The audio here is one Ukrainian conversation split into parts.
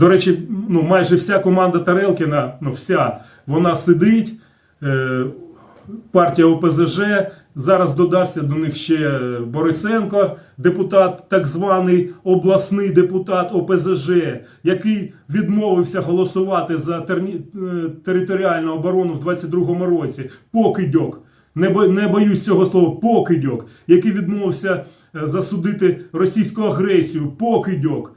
До речі, ну майже вся команда Тарелкіна, ну вся, вона сидить. Е, партія ОПЗЖ. Зараз додався до них ще Борисенко, депутат, так званий обласний депутат ОПЗЖ, який відмовився голосувати за терні- е, територіальну оборону в 22-му році. Покидьок. Не, бо- не боюсь цього слова, покидьок, який відмовився е, засудити російську агресію, покидьок.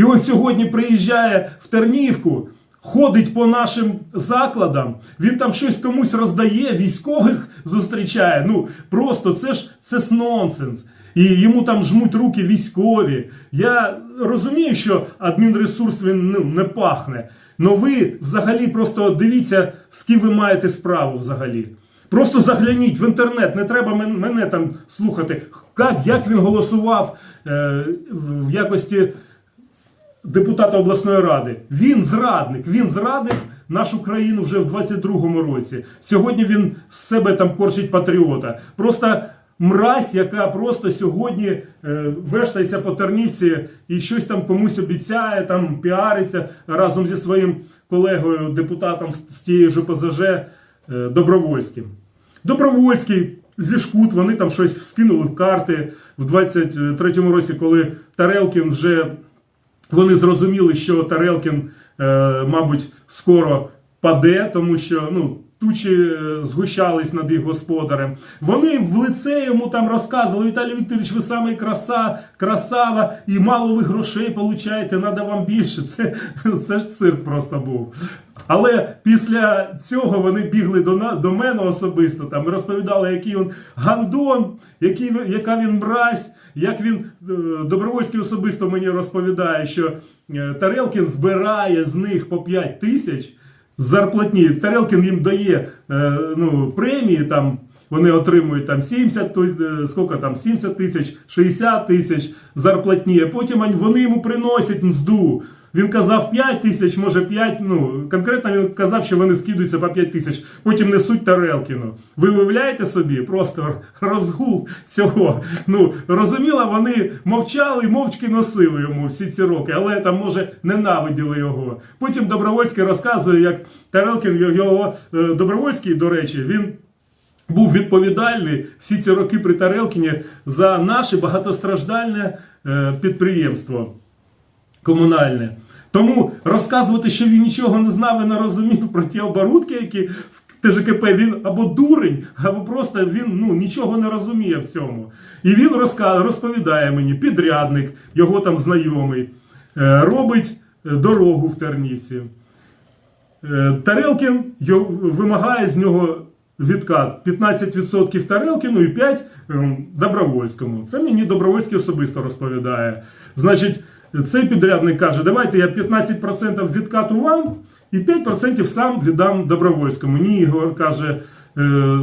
І от сьогодні приїжджає в Тернівку, ходить по нашим закладам, він там щось комусь роздає, військових зустрічає. Ну просто це ж це ж нонсенс. І йому там жмуть руки військові. Я розумію, що адмінресурс він ну, не пахне. Но ви взагалі просто дивіться, з ким ви маєте справу взагалі. Просто загляніть в інтернет, не треба мен- мене там слухати. Як, як він голосував е, в якості депутата обласної ради. Він зрадник, він зрадив нашу країну вже в 22-му році. Сьогодні він з себе там корчить патріота. Просто мразь, яка просто сьогодні е, вештається по Тернівці і щось там комусь обіцяє, там піариться разом зі своїм колегою, депутатом з тієї ж ОПЗЖ е, Добровольським. Добровольський зі Шкут, вони там щось скинули в карти в 23-му році, коли Тарелкін вже вони зрозуміли, що Тарелкін, е, мабуть, скоро паде, тому що ну, тучі е, згущались над їх господарем. Вони в лице йому там розказували: Віталій Вікторович, ви самий краса, красава, і мало ви грошей получаєте, треба вам більше. Це, це ж цирк просто був. Але після цього вони бігли до, на- до мене особисто там і розповідали, який він гандон, який, яка він мразь, як він е, Добровольський особисто мені розповідає, що е, Тарелкін збирає з них по 5 тисяч зарплатні. Тарелкін їм дає е, ну, премії там. Вони отримують там 70, то, е, скільки там, 70 тисяч, 60 тисяч зарплатні, а потім вони йому приносять мзду. Він казав 5 тисяч, може 5, ну, конкретно він казав, що вони скидуються по 5 тисяч, потім несуть Тарелкіну. Ви уявляєте собі просто розгул цього. Ну, розуміло, вони мовчали мовчки носили йому всі ці роки, але там, може, ненавиділи його. Потім Добровольський розказує, як Тарелкін, його е, Добровольський, до речі, він був відповідальний всі ці роки при Тарелкіні за наше багатостраждальне е, підприємство комунальне. Тому розказувати, що він нічого не знав і не розумів про ті оборудки, які в ТЖКП він або дурень, або просто він ну, нічого не розуміє в цьому. І він розповідає мені, підрядник, його там знайомий, е, робить е, дорогу в Тернівці. Е, Тарелкін вимагає з нього відкат 15% Тарелкіну і 5% ем, Добровольському. Це мені Добровольський особисто розповідає. Значить, цей підрядник каже: давайте я 15% відкату вам і 5% сам віддам Добровольському. Ні, Ігор каже е,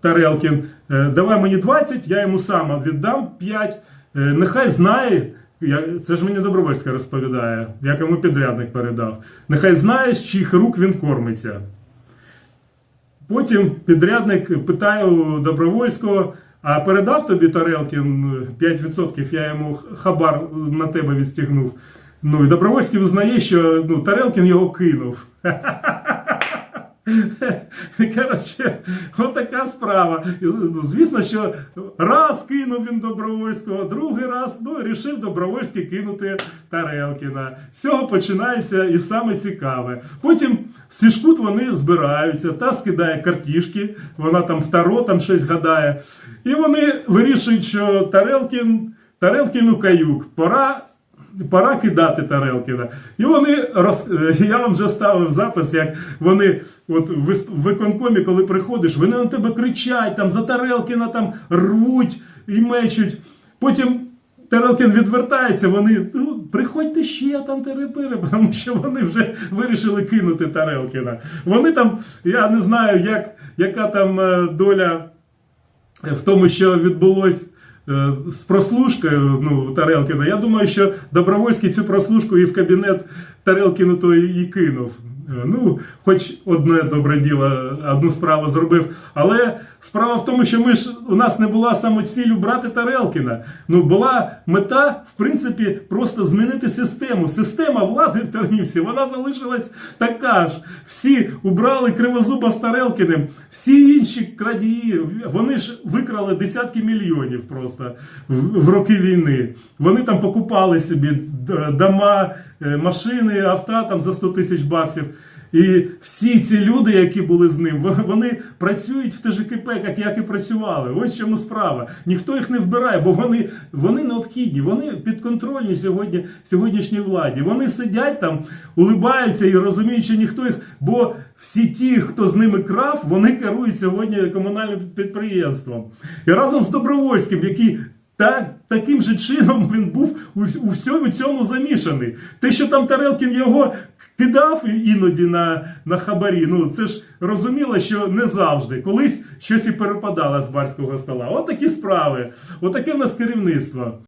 Тарелкін, е, давай мені 20, я йому сам віддам 5. Е, нехай знає. Я, це ж мені Добровольська розповідає, як йому підрядник передав. Нехай знає, з чиїх рук він кормиться. Потім підрядник питає у Добровольського, а передав тобі Тарелкін 5%, я йому хабар на тебе відстігнув. Ну і Добровольський визнає, що ну, Тарелкін його кинув. Коротше, отака справа. Ну, Звісно, що раз кинув він Добровольського, другий раз ну, рішив Добровольський кинути Тарелкіна. З цього починається і саме цікаве. Потім Сішкут вони збираються, та скидає картішки, вона там в таро там щось гадає. І вони вирішують, що Тарелкін, Тарелкіну каюк, пора пора кидати Тарелкіна. І вони роз... я вам вже ставив запис, як вони от в виконкомі, коли приходиш, вони на тебе кричать, там за Тарелкіна там рвуть і мечуть. Потім Тарелкін відвертається, вони ну, приходьте ще там терепири, тому що вони вже вирішили кинути Тарелкіна. Вони там, я не знаю, як, яка там е, доля в тому, що відбулось з прослушкою ну, Тарелкіна. Я думаю, що Добровольський цю прослушку і в кабінет Тарелкіну то і кинув. Е, Ну, хоч одне добре діло, одну справу зробив. Але справа в тому, що ми ж у нас не була самоцілю брати Тарелкіна. Ну, була мета, в принципі, просто змінити систему. Система влади в Тернівці, вона залишилась така ж. Всі убрали кривозуба з Тарелкіним, всі інші крадії, вони ж викрали десятки мільйонів просто в, роки війни. Вони там покупали собі дома, е, машини, авто там за 100 тисяч баксів. І всі ці люди, які були з ним, вони працюють в ТЖКП, як, як і працювали. Ось чому справа. Ніхто їх не вбирає, бо вони, вони необхідні, вони підконтрольні сьогодні, сьогоднішній владі. Вони сидять там, улибаються і розуміють, що ніхто їх. Бо всі ті, хто з ними крав, вони керують сьогодні комунальним підприємством. І разом з Добровольським, який так, таким же чином він був у, у всьому цьому замішаний. Те, що там Тарелкін його кидав іноді на, на хабарі, ну це ж розуміло, що не завжди. Колись щось і перепадало з барського стола. От такі справи, от в нас керівництво.